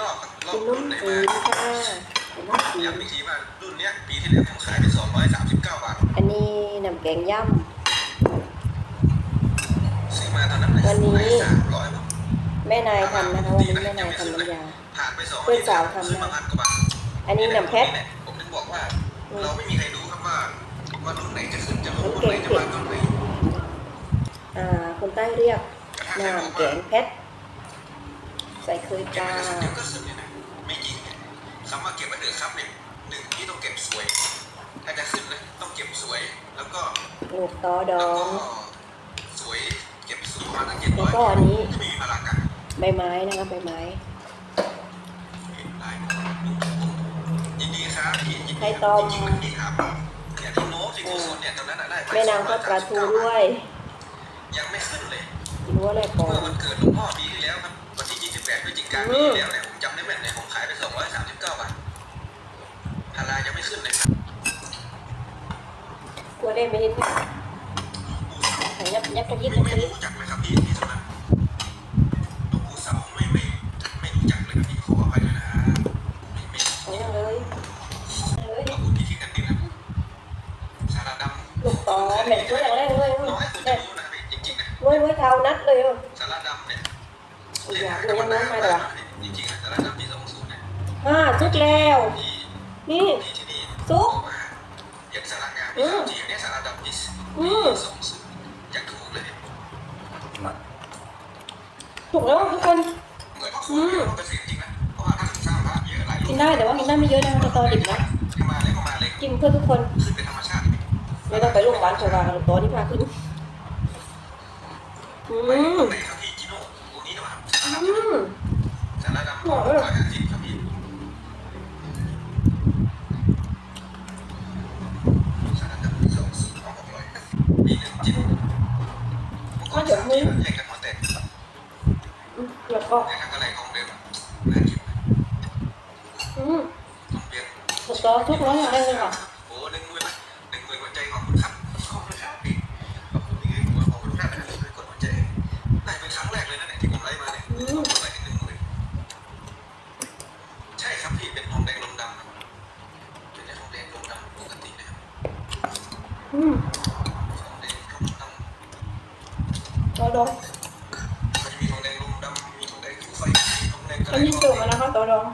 ลอกครับลอกิกนนุ่รุ่มนไหนจีมานค่ะกินนุ่มจีนย้ำอีกทีว่ารุ่นเนี้ยปีที่แล้วผมขายไป239บาทอันนี้น้ำแกงย่ซื้อมาตอนนั้นเลยวันนี้สามร้อยบาทำแม่นายทำนะคะ วันนี้แม่นายทำน้ำยา ผ่านไปสองเพื่อนสาวทำนะซื้อมาพันกว่าบาท อันนี้น้ำเพชรผมถึงบอกว่าเราไม่มีใครรู้ครับว่าว่ารุ่นไหนจะขึ้นจะลงรุ่นไหนจะมารุ่นไหนอ่าคนใต้เรียกกระทั่งใครบอกน้ำแกว่างเพชร ใส่เคยเก็บปลาไว้จะขึ้นเดี๋ยวก็ขึ้นเนี่ยนะไม่จริงเนี่ยคำว่าเก็บไว้เถอะครับเนี่ยหนึ่งที่ต้องเก็บสวย ถ้าจะขึ้นนะต้องเก็บสวย แล้วก็ลูกตอดแล้อวก็งสวยเก็บสวยประมาณตั้งเจ็ดแล้ร้วอยก็อันนี้จะไม่มีพลังกันใบไม้นะคะใบไม้ได้ยินดีครับพี่ยินดีให้คต้รับมจริงๆมันดีครับเนี่ยที่โน้ตที่โกศลเนี่ยตอนนั้นน่ะได้ไปแม่นางทอดปลาทูด้วย ยังไม่ขึ้นเลยกินว่าอะไรก่อเมื่อนวันเกิดหลวงพ่อปีที่แล้วครับวันที่28พฤศ จิกายนปีที่แล้วเนี่ยผมจำได้แม่นเลยผมขายไป239บาทพารายังไม่ขึ้นเลยครับกลัวได้ไม่เห็นใส่ยับยับกระยิบไม่ยับกไม่ระยิบรู้จักเลย มันเป็นสิ่งจริงนะเพราะว่าท่านสร้างพระเยอะหลายรูปกินได้แต่ว่ากินได้ไม่เยอะนะตอนดิบนะกินเพื่อทุกคนขึ้นเป็นธรรมชาติไม่ต้องไปโรงพยาบาลชาวากับตัวที่พาขึ้นอืม หรองศูนย์สองหกร้อยปีหนึ่งจิโน่เมื่อก่อนสามปีแยกกันมาแต่แล้วก็แต่ถ้าอะไรของเดิมน่ากินอืมต้องเปลี่ยนสตอทุกร้อยอย่างไรเลยค่ะ โอ้หนึ่งหมื่นหนึ่งหมื่นหัวใจขอบคุณครับขอบคุณครับพี่ขอบคุณที่หัวขอบคุณท่านนะครับที่กดหัวใจได้เป็นครั้งแรกเลยนะเนี่ยที่ผมไลฟ์มาเนี่ย อืม กดไลค์หนึ่งหมื่นใช่ครับพี่เป็นทองแดงลมดำครับเป็นทองแดงลมดำปกตินะครับ อืม ทองแดงลมดำ ตอดอง มันจะมีทองแดงลมดำมีทองแดงผิวไฟมีท อันนี้เติมงมาแล้วค่ะตอดอง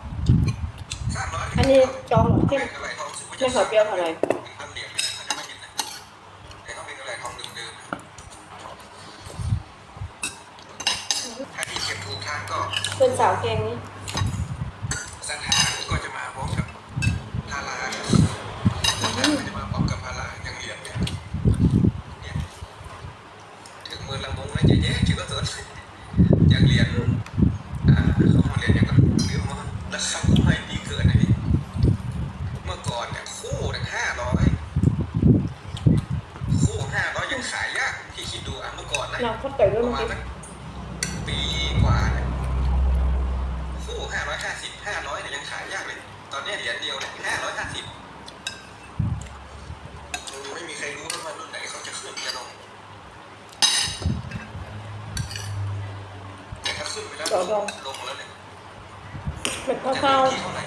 สามร้องอันนี้จองหรอเข้มไรทองรู้สึกว่าไม่ขอเปรี้ยวเท่าไหร่เป็นสาวเหรียญ ปีกว่าเนี่ยคู่ห้าร้อยห้าสิบห้าร้อยเนี่ยยังขายยากเลย ตอนนี้เหรียญเดียวเนี่ยห้าร้อยห้าสิบไม่มีใครรู้ว่ารุ่นไหนเขาจะขึ้นจะลงแต่ถ้าขึ้นไปแล้วลงลงแล้วเนี่ยเป็นจะข้าวมีที่เท่าไหร่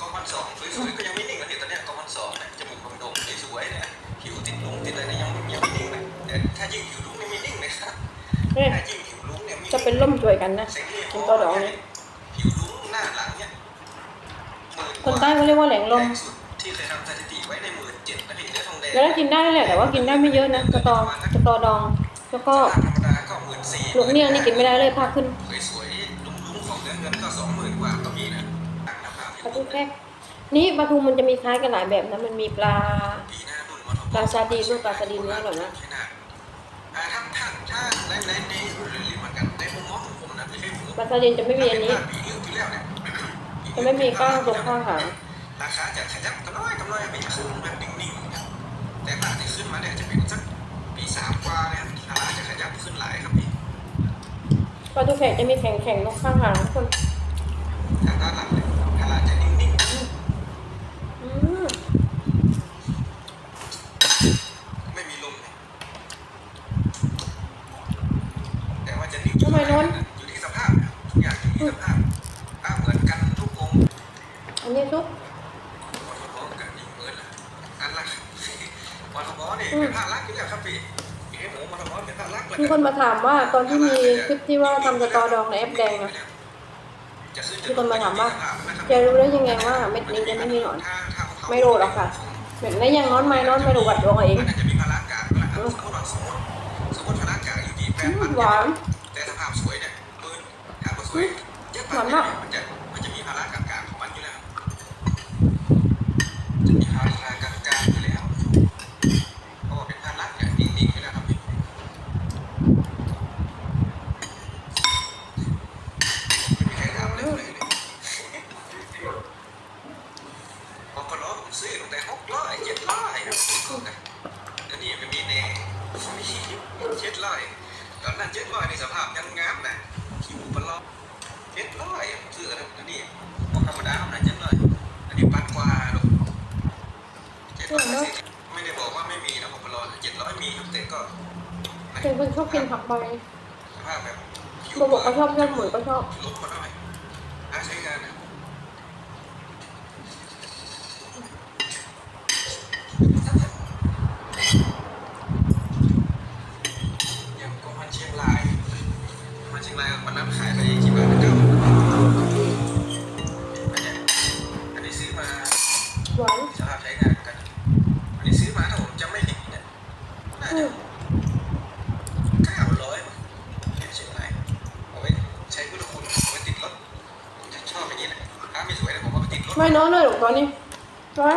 กองพันสองสวยๆก็ยังไม่นิ่งนะเดี๋ยวตอนเนี้ยกองพันสองเนี่ยจมูกโด่งๆสวยๆเนี่ยผิวติดลุงติดอะไรเนี่ยยังยังไม่นิ่งเลยแต่ถ้ายิ่งผิวลุงเนี่ยไม่นิ่งเลยครับๆเนี่ยถ้ายิ่งผิวลุง เนี่ยไม่จะเป็นล่มช่วยกันนะเซ็งกินตัวดองเนี่ยผิวลุงหน้าหลังเนี่ยหมื่คนใต้เขาเรียกว่าแหลงลมแรงสุดที่เคยทำสถิติไว้ในหมื่นเจ็ดนะพี่เนื้อทองแดงแล้วกินได้แหละแต่ว่ากินได้ไม่เยอะนะสตอสตอดอง แล้วก็ธรรมดาก็หมื่นสี่ลูกเนี่ยนี่กินไม่ได้เลยพาขึ้นสวยๆลุงลุงของเนื้อเงินก็สองหมื่นกว่าก็มีนะต่างราคาปลาทูแคกนี่ปลาทูมันจะมีคล้ายกันหลายแบบนะมันมีปลาปีหน้ารุ่นมอปลาซาดีนด้วยปลาซาดีนเนื้ออร่อยนะ นะไม่ใช่ผมปลาซาดีนจะไม่มีอันนี้ปีนี้ปีแล้วเนี่ยจะไม่มีก้างตรงข้างหางราคาจะขยับกำน้อยกำน้อยไม่ขึ้นแบบนิ่งๆนะแต่ถ้าที่ขึ้นมาเนี่ยจะเป็นสักปีสามกว่าเนี่ยราคาจะขยับขึ้นหลายครับพี่ปลาทูแขกจะมีแข็งแข็งๆตรงข้างหางทุกคนทางด้านหลังเนี่ยราคาจะนิ่งอืมๆไม่มีลมเนี่ยแต่ว่าจะนิ่งอยู่ที่ส ภาพนะทุกอย่างอยู่ที่สภาพอ้าวนนี้ซุปวันทบกับยิงเมินละอันละวันทบนี่เป็นภาครักอยู่แล้วครับพี่เอ้หมูวันทบเป็นภาครักมีคนมาถามว่าตอนที่มีคลิปที่ว่าทำสตอดองในแอปแดงนะมีคนมาถามว่าจะรู้ได้ยังไงว่าเม็ดนี้จะไม่มีหนอน ไม่รู้หรอกค่ะเม็ดนี้ยังนอนไม่นอนไม่รู้วัดดวงเอาเองมันอาจจะมีพลากาศก็แล้วสมมติว่าสมมติสมมติพลากาศอยู่ที่แปดอืพันมหวานแต่สภาพสวยเนี่ยปืนถ้าสวย เยอะมันจะมันจะมีพลากาศกาศของมันอยู่แล้วจะมีพลากาศกาศอยู่แล้วเพราะว่าเป็นพลากาศนิ่งๆอยู่แล้วครับไม่มีใครถามเลยเลยพอก็ล้อผมซื้อตั้งแต่หกร้อยเจ็ดร้อยครับแล้วนี่มันมีแน่มีเจ็ดร้อยตอนนั้นเจ็ดร้อยในสภาพยัง เป็นคนชอบกินผักใบสภาพแบบบบอกก็ชอบยอดหมูก็ชอบลดมาหน่อยอาใช้งานนะยังก็มันเชียงรายมันเชียงรายมันน้ำขายไปกี่บาทนะเจ้าอันเนี้ยอันนี้ซื้อมาหวานสภาพใช้งานกันอันนี้ซื้อมาถ้าผมจำไม่ผิดเนี่ยน่าอืจะ ม เก้าร้อยมั้งเชียงรายเอาไว้ใช้พุทธคุณเอาไว้ติดรถผมจะชอบอย่างนี้แหละถ้าไม่สวยนะผมเอา ไปติดรถไม่นอนเลยหรอกตอนนี้ร้อน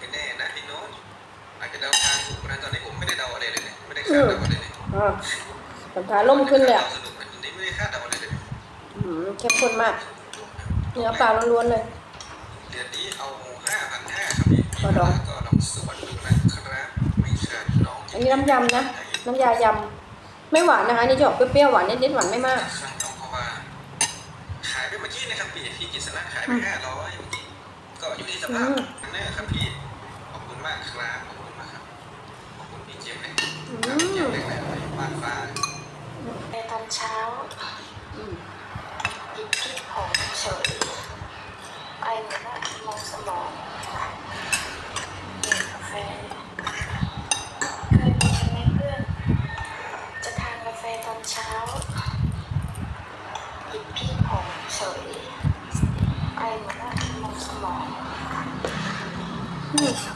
ไม่แน่นะพี่โน้ตอาจจะเดาทางถูกนะตอนนี้ผมไม่ได้เดาอะไรเลยเนี่ยไม่ได้คาดเดาอะไรเลยอ่าสัมผัสล่มขึ้นเลยอะสนุกนะตอนนี้ไม่ได้คาดเดาอะไรเลยอืมเข้มข้นมากเนื้อปลาล้วนๆเลยเดือนนี้เอาห้าพันห้าครับพี่ก็ลองสวัสดีนะครับไม่ขาดน้องอันนี้น้ำยำนะน้ำยายำไม่หวานนะคะอันนี่จะออกเปรี้ยวๆหวานนิดๆหวานไม่มากข้างน้องเข้ามาขายไปเมื่อกี้นะครับพี่พี่กิษณะขายไปห้าร้อยเมื่อกี้ก็อยู่ ที่สภาพนั่นครับพี่ Ugh.